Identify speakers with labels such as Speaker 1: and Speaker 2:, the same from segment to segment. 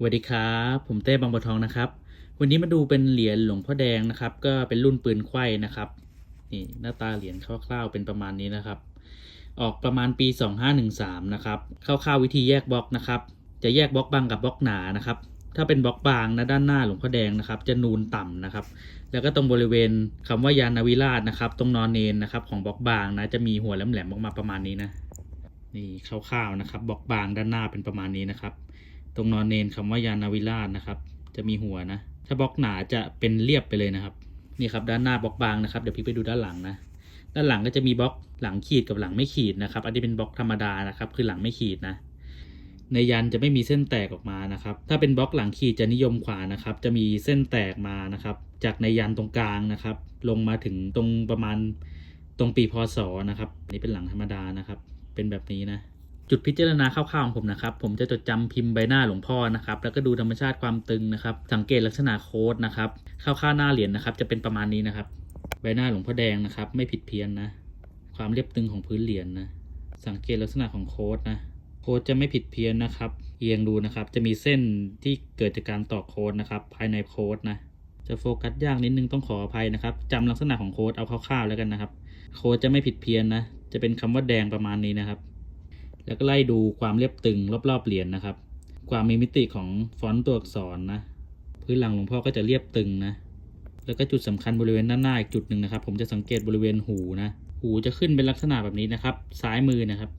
Speaker 1: สวัสดีครับ ผมเต้บางบัวทองนะครับ วันนี้มาดูเป็นเหรียญหลวงพ่อแดงนะครับ ก็เป็นรุ่นปืนไขว้นะครับนี่หน้าตาเหรียญคร่าวๆเป็นประมาณนี้นะครับ ออกประมาณปี 2513นะครับคร่าวๆวิธีแยกบล็อกนะครับ จะแยกบล็อกบางกับบล็อกหนานะครับ ถ้าเป็นบล็อกบางนะด้านหน้าหลวงพ่อแดงนะครับ จะนูนต่ำนะครับ แล้วก็ตรงบริเวณคำว่ายานาวิราชนะครับ ตรงนอนเนนนะครับ ของบล็อกบางนะจะมีหัวแหลมๆออกมาประมาณนี้นะนี่คร่าวๆนะครับบล็อกบางด้านหน้าเป็นประมาณนี้นะครับ ตรงนอนเนนคำว่ายานาวิราชนะครับ จะมีหัวนะ ถ้าบล็อกหนาจะเป็นเรียบไปเลยนะครับ นี่ครับด้านหน้าบล็อกบางนะครับ เดี๋ยวพี่ไปดูด้านหลังนะ ด้านหลังก็จะมีบล็อกหลังขีดกับหลังไม่ขีดนะครับ อันนี้เป็นบล็อกธรรมดานะครับ คือหลังไม่ขีดนะ ในยันจะไม่มีเส้นแตกออกมานะครับ ถ้าเป็นบล็อกหลังขีดจะนิยมขวานะครับ จะมีเส้นแตกมานะครับ จากในยันตรงกลางนะครับ ลงมาถึงตรงประมาณตรงปีพศนะครับ นี่เป็นหลังธรรมดานะครับ เป็นแบบนี้นะ จุดพิจารณาคร่าวๆของผมนะครับ ผมจะจดจำพิมพ์ใบหน้าหลวงพ่อนะครับ แล้วก็ดูธรรมชาติความตึงนะครับ สังเกตลักษณะโค้ดนะครับคร่าวๆหน้าเหรียญนะครับ จะเป็นประมาณนี้นะครับ ใบหน้าหลวงพ่อแดงนะครับ ไม่ผิดเพี้ยนนะ ความเรียบตึงของพื้นเหรียญนะ สังเกตลักษณะของโค้ดนะ โค้ดจะไม่ผิดเพี้ยนนะครับ เอียงดูนะครับ จะมีเส้นที่เกิดจากการต่อโค้ดนะครับ ภายในโค้ดนะ จะโฟกัสยากนิดนึงต้องขออภัยนะครับจำลักษณะของโค้ดเอาคร่าวๆแล้วกันนะครับ โค้ดจะไม่ผิดเพี้ยนนะ จะเป็นคำว่าแดงประมาณนี้นะครับ แล้วก็ไล่ดูความเรียบตึงรอบๆเหรียญนะครับ ความมีมิติของฟอนต์ตัวอักษรนะ พื้นหลังหลวงพ่อก็จะเรียบตึงนะ แล้วก็จุดสำคัญบริเวณด้านหน้าอีกจุดหนึ่งนะครับ ผมจะสังเกตบริเวณหูนะ หูจะขึ้นเป็นลักษณะแบบนี้นะครับ ซ้ายมือนะครับ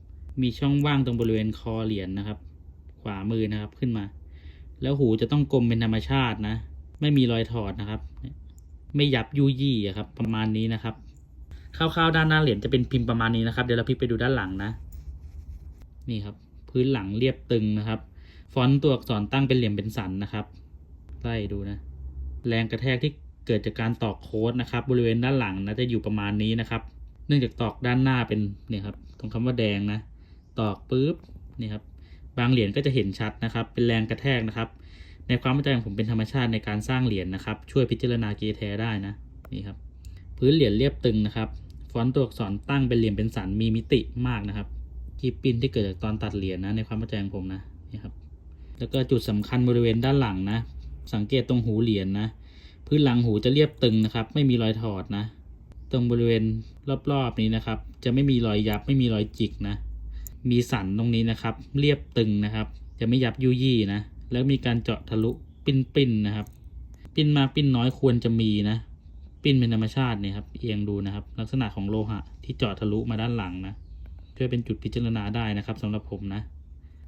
Speaker 1: มีช่องว่างตรงบริเวณคอเหรียญนะครับ ขวามือนะครับขึ้นมา แล้วหูจะต้องกลมเป็นธรรมชาตินะ ไม่มีรอยถอดนะครับ ไม่ยับยุยี่ครับ ประมาณนี้นะครับคร่าวๆด้านหน้าเหรียญจะเป็นพิมพ์ประมาณนี้นะครับ เดี๋ยวเราพลิกไปดูด้านหลังนะ นี่ครับ พื้นหลังเรียบตึงนะครับ ฟอนต์ตัวอักษรตั้งเป็นเหลี่ยมเป็นสันนะครับไล่ดูนะ แรงกระแทกที่เกิดจากการตอกโค้ดนะครับ บริเวณด้านหลังนะจะอยู่ประมาณนี้นะครับ เนื่องจากตอกด้านหน้าเป็นเนี่ยครับตรงคำว่าแดงนะ ตอกปุ๊บนี่ครับบางเหรียญก็จะเห็นชัดนะครับ เป็นแรงกระแทกนะครับ ในความเข้าใจของผมเป็นธรรมชาติในการสร้างเหรียญนะครับ ช่วยพิจารณาเกแท้ได้นะนี่ครับ พื้นเหรียญเรียบตึงนะครับ ฟอนต์ตัวอักษรตั้งเป็นเหลี่ยมเป็นสันมีมิติมากนะครับ กีบปิ้นที่เกิดจากตอนตัดเหรียญนะในความเข้าใจของผมนะนี่ครับแล้วก็จุดสำคัญบริเวณด้านหลังนะ สังเกตตรงหูเหรียญนะพื้นหลังหูจะเรียบตึงนะครับ ไม่มีรอยถอดนะ ตรงบริเวณรอบๆนี้นะครับ จะไม่มีรอยยับไม่มีรอยจิกนะ มีสันตรงนี้นะครับ เรียบตึงนะครับ จะไม่ยับยุยี่นะ แล้วมีการเจาะทะลุปิ้นๆนะครับ ปิ้นมากปิ้นน้อยควรจะมีนะ ปิ้นเป็นธรรมชาติเนี่ยครับเอียงดูนะครับ ลักษณะของโลหะที่เจาะทะลุมาด้านหลังนะ ช่วยเป็นจุดพิจารณาได้นะครับสำหรับผมนะ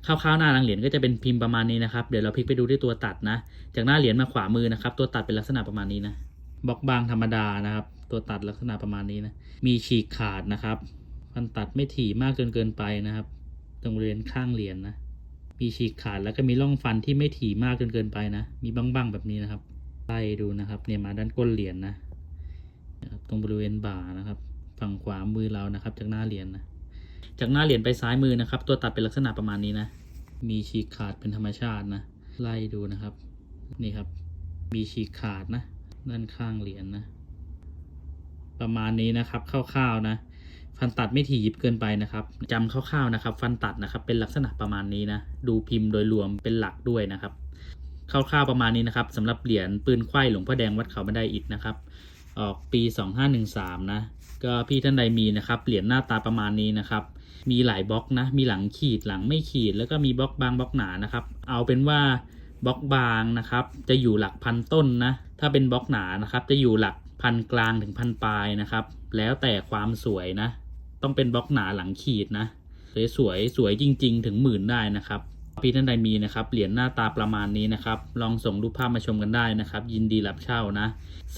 Speaker 1: คร่าวๆหน้าหลังเหรียญก็จะเป็นพิมพ์ประมาณนี้นะครับ เดี๋ยวเราพลิกไปดูที่ตัวตัดนะ จากหน้าเหรียญมาขวามือนะครับ ตัวตัดเป็นลักษณะประมาณนี้นะบล็อกบางธรรมดานะครับ ตัวตัดลักษณะประมาณนี้นะ มีฉีกขาดนะครับฟันตัดไม่ถี่มากจนเกินไปนะครับ ตรงบริเวณข้างเหรียญนะมีฉีกขาดแล้วก็มีร่องฟันที่ไม่ถี่มากจนเกินไปนะ มีบ้างๆแบบนี้นะครับไล่ดูนะครับ เนี่ยมาด้านก้นเหรียญนะนะตรงบริเวณบ่านะครับ ฝั่งขวามือเรานะครับ จากหน้าเหรียญนะ จากหน้าเหรียญไปซ้ายมือนะครับ ตัวตัดเป็นลักษณะประมาณนี้นะ มีฉีกขาดเป็นธรรมชาตินะ ไล่ดูนะครับ นี่ครับ มีฉีกขาดนะ ด้านข้างเหรียญนะ ประมาณนี้นะครับคร่าวๆนะ ฟันตัดไม่ถี่ยิบเกินไปนะครับจำคร่าวๆนะครับ ฟันตัดนะครับเป็นลักษณะประมาณนี้นะ ดูพิมพ์โดยรวมเป็นหลักด้วยนะครับคร่าวๆประมาณนี้นะครับสำหรับเหรียญปืนไขว้หลวงพ่อแดงวัดเขาบันไดอิฐนะครับ ออกปี 2513 นะ ก็พี่ท่านใดมีนะครับเหรียญหน้าตาประมาณนี้นะครับมีหลายบล็อกนะมีหลังขีดหลังไม่ขีด แล้วก็มีบล็อกบางบล็อกหนานะครับเอาเป็นว่าบล็อกบางนะครับจะอยู่หลักพันต้นนะถ้าเป็นบล็อกหนานะครับจะอยู่หลักพันกลางถึงพันปลายนะครับแล้วแต่ความสวยนะต้องเป็นบล็อกหนาหลังขีดนะสวยๆสวยจริง ๆ ถึงหมื่นได้นะครับ พีท่านใดมีนะครับเหรียญหน้าตาประมาณนี้นะครับ ลองส่งรูปภาพมาชมกันได้นะครับ ยินดีรับเช่านะ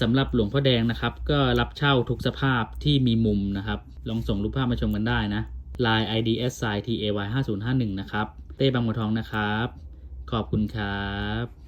Speaker 1: สำหรับหลวงพ่อแดงนะครับ ก็รับเช่าทุกสภาพที่มีมุมนะครับ ลองส่งรูปภาพมาชมกันได้นะ Line ID S I T A Y 5051นะครับเต้บางบัวทองนะครับ ขอบคุณครับ